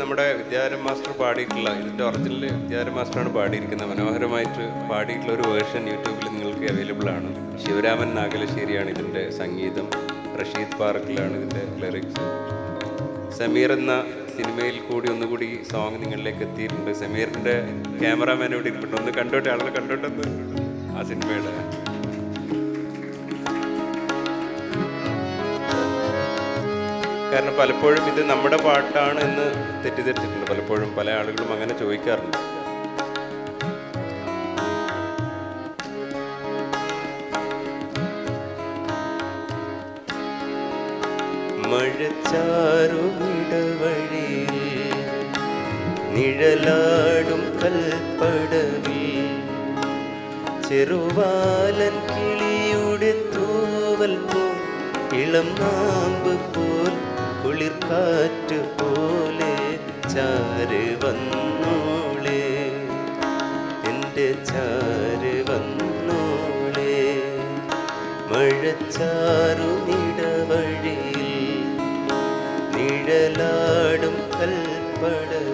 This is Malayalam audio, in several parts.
നമ്മുടെ വിദ്യാരം മാസ്റ്റർ പാടിയിട്ടുള്ള ഇതിന്റെ ഒറിജിനൽ വിദ്യാരം മാസ്റ്ററാണ് പാടിയിരിക്കുന്നത്. മനോഹരമായിട്ട് പാടിയിട്ടുള്ള ഒരു വേർഷൻ യൂട്യൂബിൽ നിങ്ങൾക്ക് അവൈലബിൾ ആണ്. ശിവരാമൻ നാഗലശ്ശേരിയാണ് ഇതിന്റെ സംഗീതം. റഷീദ് പാർക്കിലാണ് ഇതിന്റെ ലിറിക്സ് സമീർ എന്ന സിനിമയിൽ കൂടി ഒന്നുകൂടി സോങ് നിങ്ങളിലേക്ക് എത്തിയിട്ടുണ്ട്. സമീറിന്റെ ക്യാമറാമാൻ ഇവിടെ ഒന്ന് കണ്ടോട്ടെ ആളുകൾ കണ്ടോട്ടെന്ന് ആ സിനിമയുടെ. കാരണം പലപ്പോഴും ഇത് നമ്മുടെ പാട്ടാണ് എന്ന് തെറ്റിദ്ധരിച്ചിട്ടുണ്ട്. പലപ്പോഴും പല ആളുകളും അങ്ങനെ ചോദിക്കാറുണ്ട്. മഴച്ചാറുമിടവഴിയിൽ നിഴലാടും കൽപ്പടവിൽ ചെറുവാലൻ കിളിയുടെ തൂവൽ പോൽ ഇളം നാമ്പ് പോൽ കുളിർക്കാറ്റ് പോലെ ചാര് വന്നോളെ. എന്റെ ചാര് വന്നോളെ. മഴച്ചാറു നിടവഴിയിൽ നിഴലാടും കൽപ്പടവിൽ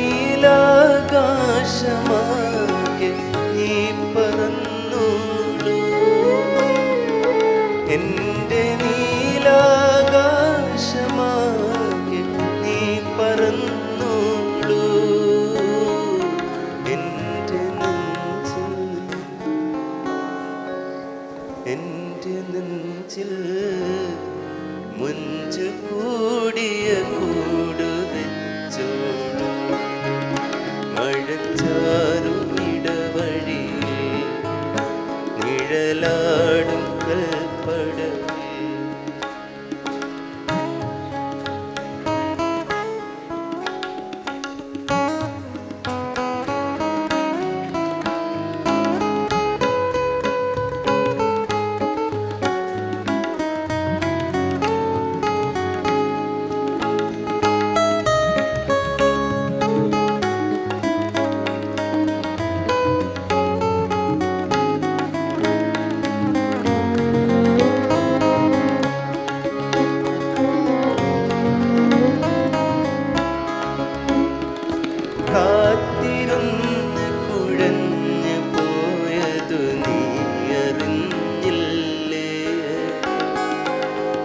നീലാകാശമാകെ നീ പറന്നു എന്റെ നീലാകാശമാകെ നീ പറന്നോളൂ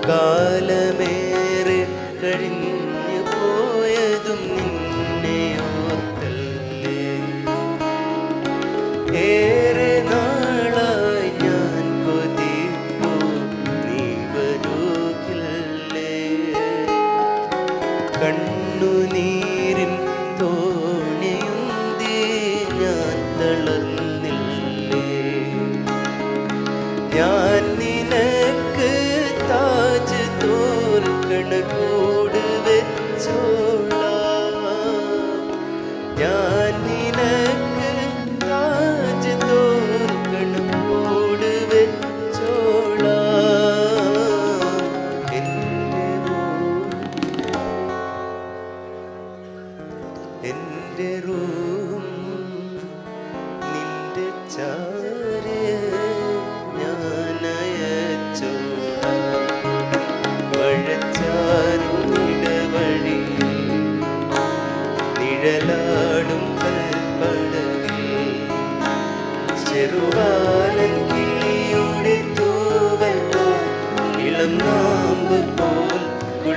കാലമേറെ കഴിഞ്ഞു പോയതും നിന്നെ ഓർത്തല്ലേ? ഏറെ നാളായി ഞാൻ കൊതിപ്പോ നീ വരൂക്കില്ലേ? കണ്ണു നീരിൻ തോണിയുന്തേ ഞാൻ തളർന്നില്ലേ? ഞാൻ ഞാൻ നിനക്ക് താജ് തോൽക്കണ കൂട് വെച്ചോളാം എന്റെ റൂം നിന്റെ ചാരേ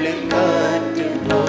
nothing but devotion.